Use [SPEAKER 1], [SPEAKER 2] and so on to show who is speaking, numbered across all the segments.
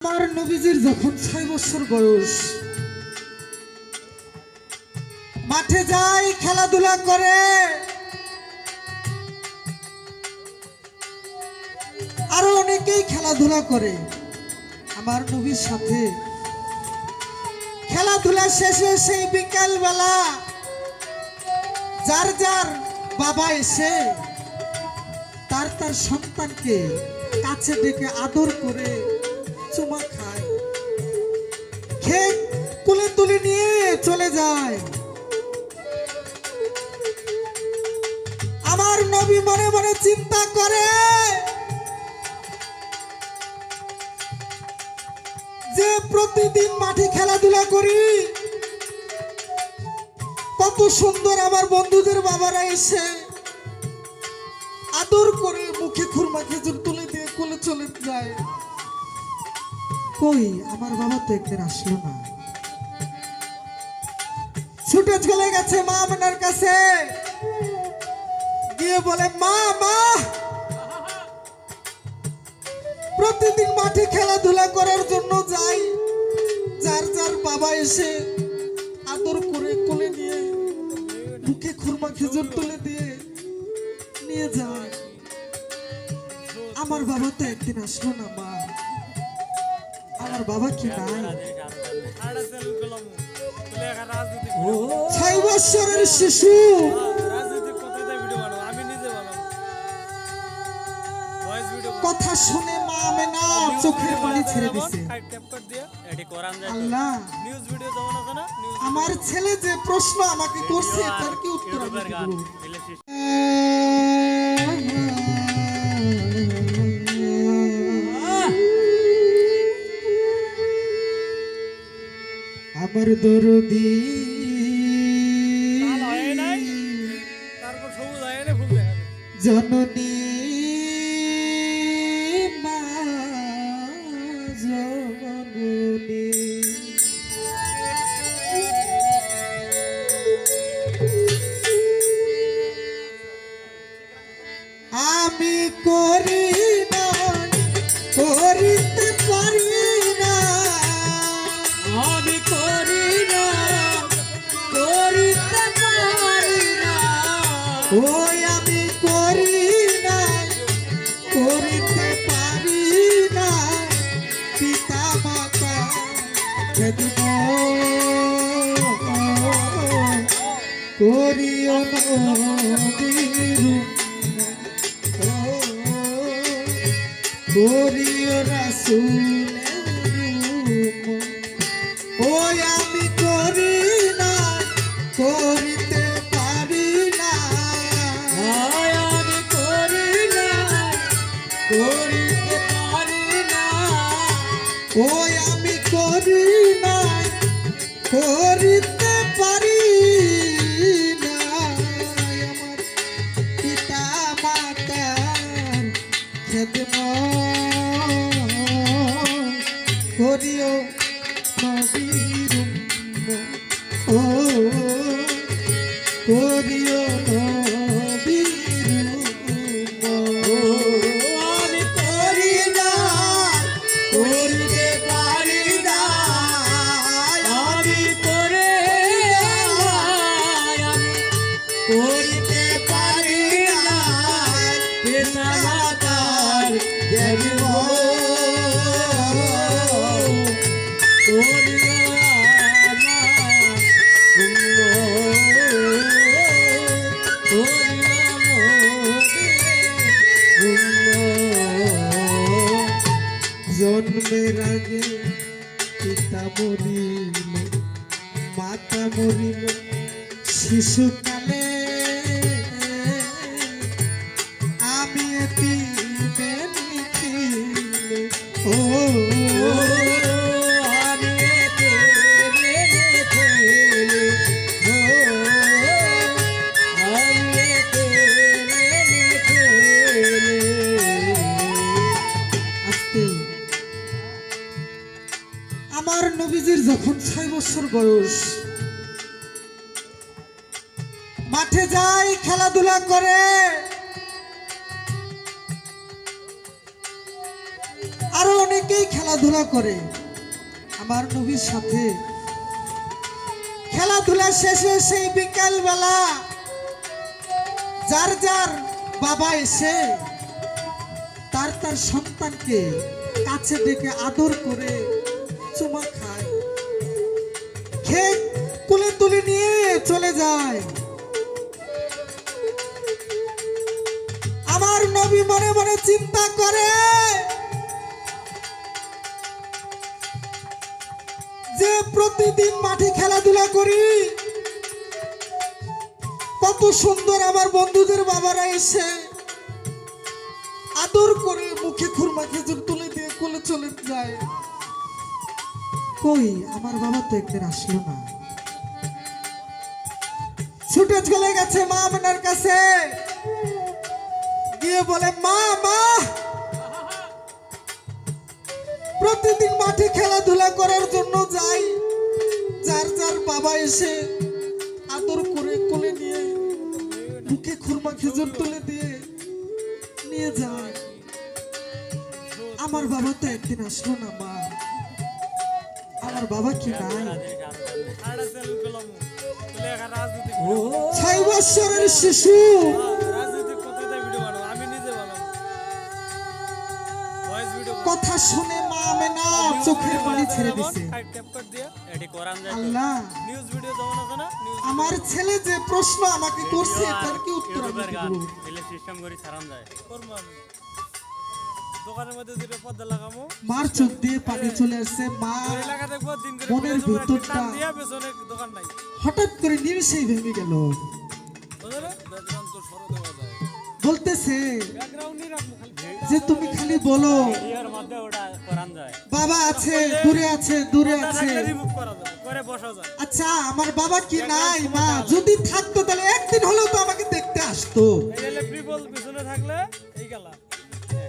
[SPEAKER 1] আমার নবীজির যখন ছয় বছর বয়স, মাঠে যায় খেলাধুলা করে। আরও অনেকেই খেলাধুলা করে। আমার নবীর সাথে খেলাধুলা শেষে সেই বিকাল বেলা যার যার বাবা এসে তার তার সন্তানকে কাছে ডেকে আদর করে চুমা খায়। খেয়ে কুলে তুলে নিয়ে চলে যায়। আমার নবী মনে মনে চিন্তা করে যে প্রতিদিন মাঠে খেলাধুলা করি, কত সুন্দর আমার বন্ধুদের বাবারা এসে আদর করে মুখে খুরমা খেজুর তুলে দিয়ে কোলে চলে যায়। কই? আমার বাবা তো একদিন আসলো না। ছুটে চলে গেছে মা আপনার কাছে। গিয়ে বলে, মা মা! প্রতিদিন মাঠে খেলাধুলা করার জন্য যাই। যার যার বাবা এসে আদর করে কোলে নিয়ে মুখে খুরমা খেজুর তুলে দিয়ে নিয়ে যায়। আমার বাবা তো একদিন আসলো না, মা। আমার বাবা কি নাই ছয় বছরের শিশু। কথা শুনে মা আমেনা চোখের পানি ছেড়ে দিছে। আল্লাহ। আমার ছেলে যে প্রশ্ন আমাকে করছে তার কি উত্তর আমি আমার দরদি। জননী শিশুকালে আমি ও আমার নবীজির যখন ছয় বছর বয়স মাঠে যায় খেলাধুলা করে। আরও অনেকেই খেলাধুলা করে। আমার নবীর সাথে। খেলাধুলা শেষে সেই বিকাল বেলা যার যার বাবা এসে তার তার সন্তানকে কাছে ডেকে আদর করে চুমা খায়। খেয়ে কুলে তুলে নিয়ে চলে যায়। আমার মনে মনে চিন্তা করে যে প্রতিদিন মাঠে খেলাধুলা করি, কত সুন্দর আমার বন্ধুদের বাবারা এসে আদর করে মুখে খুরমা খেজুর তুলে দিয়ে কোলে চলে যায়। কই? আমার বাবা তো একদিন আসলো না। ছুটে চলে গেছে মা আপনার কাছে। গিয়ে বলে মা মা প্রতিদিন মাঠে খেলাধুলা করার জন্য যাই যার যার বাবা এসে আদর করে কোলে নিয়ে বুকে খুরমা খেজুর তুলে দিয়ে নিয়ে যায় আমার বাবা তো একদিন আসলো না মা আমার বাবা কি নাই ছয় বছরের শিশু শুনে মা মেনা চোখের পানি ছেড়ে দিছে। আল্লাহ। আমার ছেলে যে প্রশ্ন আমাকে করছে, তার কি উত্তর মার চোখ দিয়ে পানি চলে আসছে। মা, মনের ভিতরটা- বলতেছে যে তুমি খালি বলো।
[SPEAKER 2] এর মধ্যে ওটা
[SPEAKER 1] বাবা আছে দূরে আছে দূরে আছে। আচ্ছা আমার বাবা কি নাই মা? যদি থাকতো তাহলে একদিন হলেও তো আমাকে দেখতে আসতো।
[SPEAKER 3] এই হলে পিপল পিছনে থাকলে এই গেলা।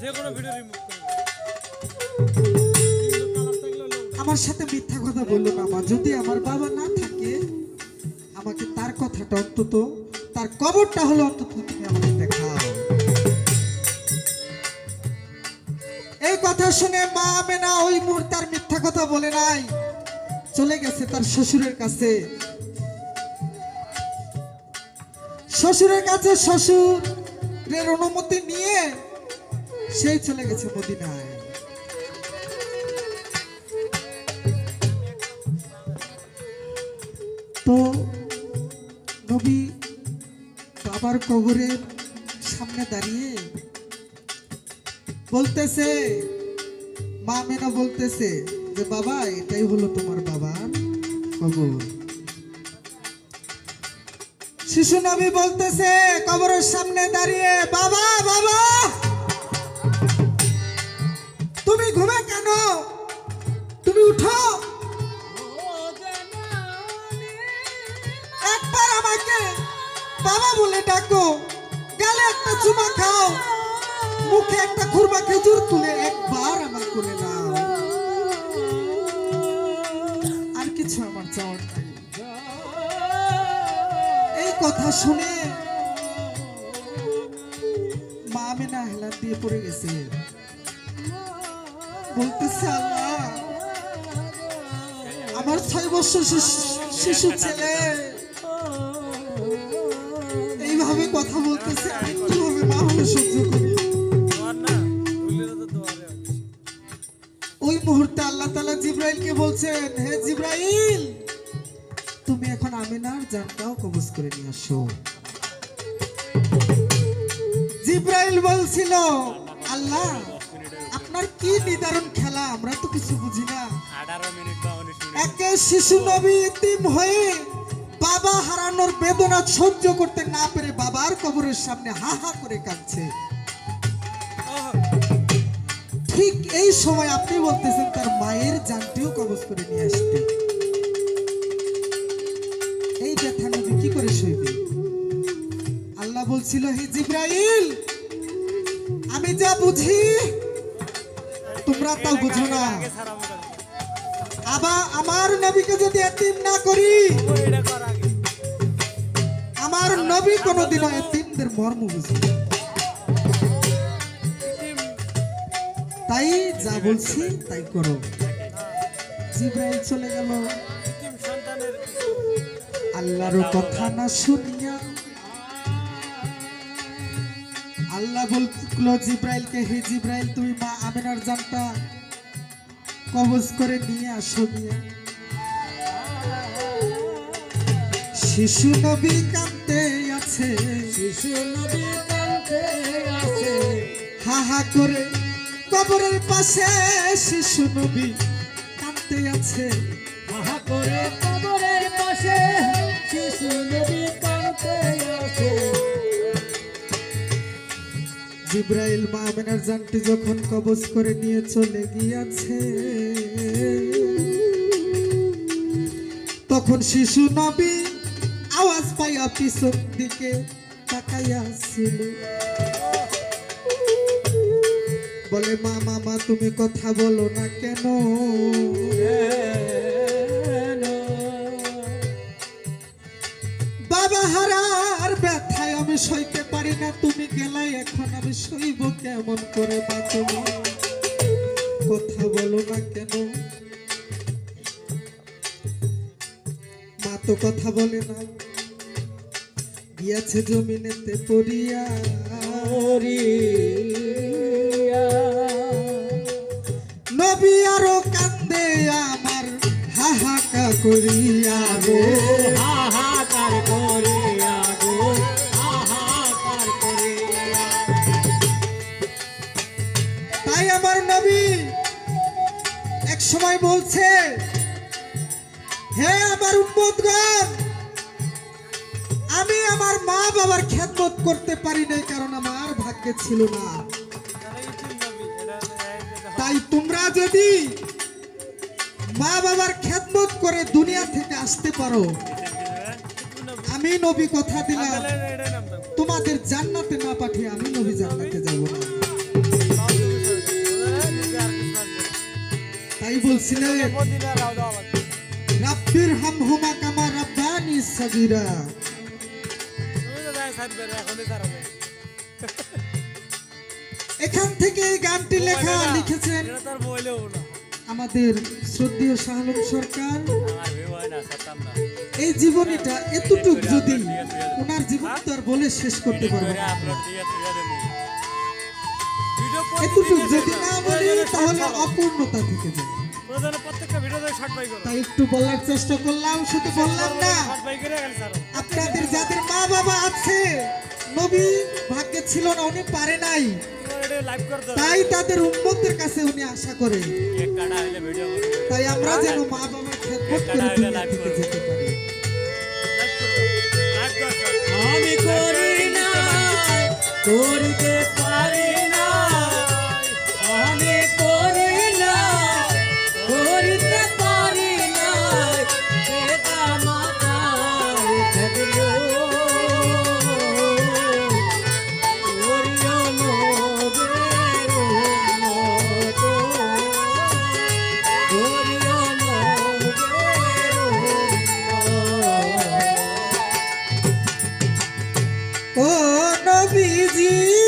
[SPEAKER 3] যে কোনো ভিডিও রিমুভ করে কালার থাকলে হলো
[SPEAKER 1] আমার সাথে মিথ্যা কথা বলল না মা যদি আমার বাবা না থাকে আমাকে তার কথাটা অন্তত তার কবরটা হলো অন্তত তুমি আমাকে দেখাও এই কথা শুনে মা আমেনা ওই মুহূর্তে আর মিথ্যা কথা বলে নাই। চলে গেছে তার শ্বশুরের কাছে। শ্বশুরের কাছে শ্বশুরের অনুমতি নিয়ে সেই চলে গেছে মদিনায়। তো নবী বাবার কবরের সামনে দাঁড়িয়ে বলতেছে, মা মেনা বলতেছে যে, বাবা, এটাই হলো তোমার বাবার কবর। শিশু নবী বলতেছে, কবরের সামনে দাঁড়িয়ে বাবা বলতেছে আমি কীভাবে মা হলে সহ্য করি
[SPEAKER 3] দোয়ার না ভুলে তো দোয়ারে
[SPEAKER 1] ওই মুহূর্তে আল্লাহ তালা জিব্রাইলকে বলছেন হে জিব্রাইল তুমি এখন আমিনার জানটাও কবজ করে নিয়ে আসো। জিব্রাইল বলছিল আল্লাহ আপনার কি নির্ধারণ খেলা? আমরা তো কিছু বুঝি না। একে শিশু নবী ইতিম হয়ে বাবা হারানোর বেদনা সহ্য করতে না পেরে বাবার কবরের সামনে হা হা করে কাঁদছে। ঠিক এই সময় আপনি বলতেছেন তার মায়ের জানটিও কবজ করে নিয়ে আসতে। এই ব্যথা নবী কি করে সইবে? আল্লাহ বলছিল, হে জিব্রাইল, আমি যা বুঝি, তোমরা তা বুঝো না। আবার আমার নবীকে যদি এতিম না করি আমার নবী কোনোদিনও এতিমদের মর্ম
[SPEAKER 3] টিম
[SPEAKER 1] তাই যা বলছি তাই করো। জিব্রাইল চলে গেল। আল্লাহর কথা না শুনিয়া আল্লাহ বলল, জিব্রাইলকে হে জিব্রাইল, তুমি মা আমিনার জানটা কবজ করে নিয়ে আসো গিয়া। শিশু নবী কাঁদতে আছে।
[SPEAKER 4] শিশু নবী কাঁদতে আছে।
[SPEAKER 1] হা হা করে কবরের পাশে শিশু নবী কাঁদতে আছে।
[SPEAKER 4] আহা করে কবরের পাশে শিশু নবী কাঁদতে আছে।
[SPEAKER 1] জিব্রাইল মা আমিনার জানটি যখন কবজ করে নিয়ে চলে গিয়েছে তখন শিশু নবী আওয়াজ পাইয়া পিছন দিকে তাকাইয়া ছিল বলে মা মামা তুমি কথা বলো না কেন? বাবা হারার ব্যথায় আমি সইতে পারি না, তুমি গেলাই এখন আমি সইব কেমন করে, মা, তুমি? কথা বলো না কেন? মা তো কথা বলে না। গিয়াছে জমিনেতে পড়িয়া নবী আরও কান্দে আমার হাহাকা করিয়া রে ভাগ্যে ছিল না। তাই তোমরা যদি মা বাবার খেদমত করে দুনিয়া থেকে আসতে পারো, আমি নবী কথা দিলাম। তোমাদের জান্নাতে না পাঠিয়ে আমি নবী জান্নাতে যাব না। তাই বলছিলেন
[SPEAKER 3] রাও দাও লাগবে
[SPEAKER 1] কামা রাব্বানি সাগীরা।
[SPEAKER 3] তুমি
[SPEAKER 1] এখান থেকে এই গানটি লেখা লিখেছেন আমাদের শ্রদ্ধেয় শাহলম সরকার।
[SPEAKER 2] হয়
[SPEAKER 1] এই জীবনীটা এতটুক যদি ওনার জীবন তো আর বলে শেষ করতে পারব এতটুক যদি না। বলি তাহলে অপূর্ণতা থেকে যাবে। তাই একটু বলার চেষ্টা করলাম শুধু বললাম না। আপনাদের যাদের মা বাবা আছে নবী ভাগ্যে ছিল না উনি পারে নাই। তাই তাদের উন্মতের কাছে উনি আশা করে। তাই আমরা যেন মা বাবার খেদমত করে দুনিয়া থেকে যেতে পারি।
[SPEAKER 4] আমি করি না করিতে পারি না।
[SPEAKER 1] নবীজি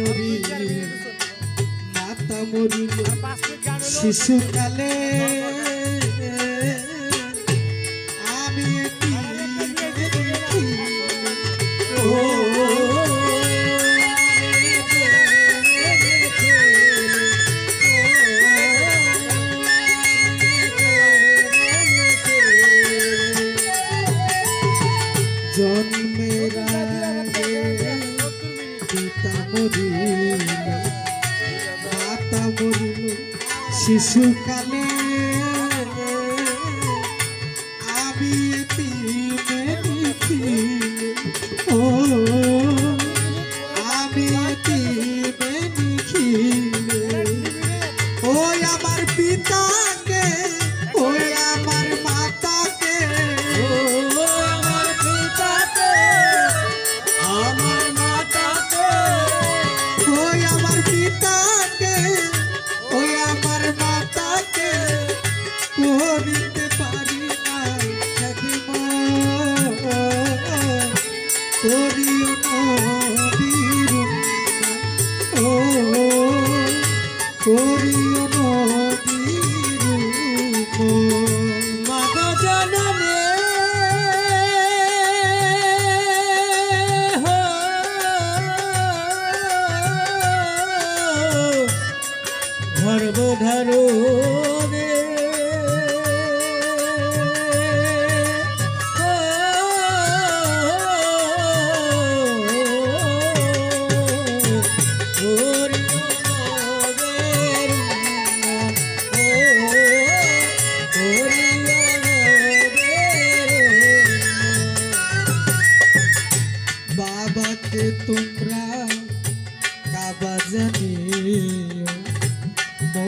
[SPEAKER 1] মরিল মাতা মরিল। শিশুকালে মরিল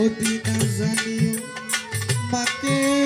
[SPEAKER 1] অতি না জানিয়া মাকে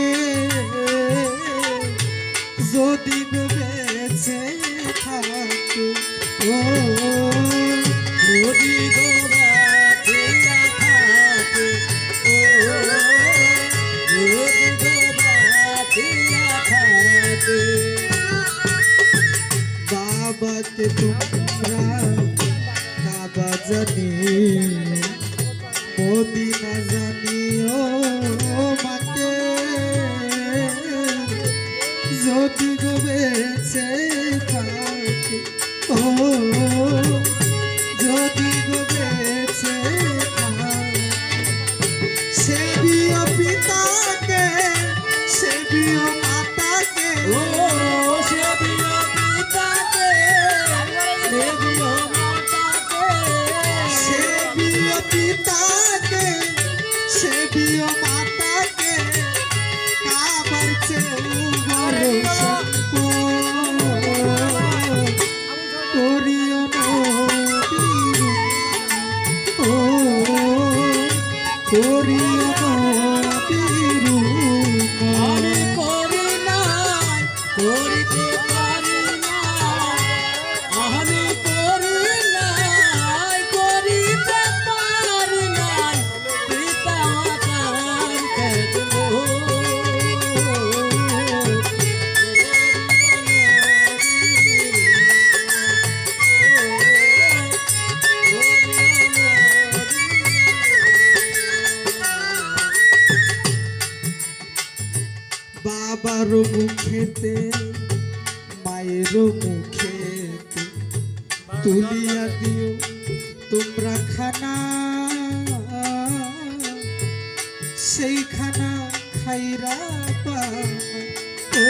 [SPEAKER 1] আমার মুখেতে মায়ের মুখে তুলিয়া দিও তোমরা খানা। সেই খানা খাইরা পা। ও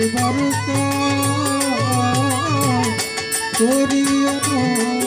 [SPEAKER 1] একবার করিও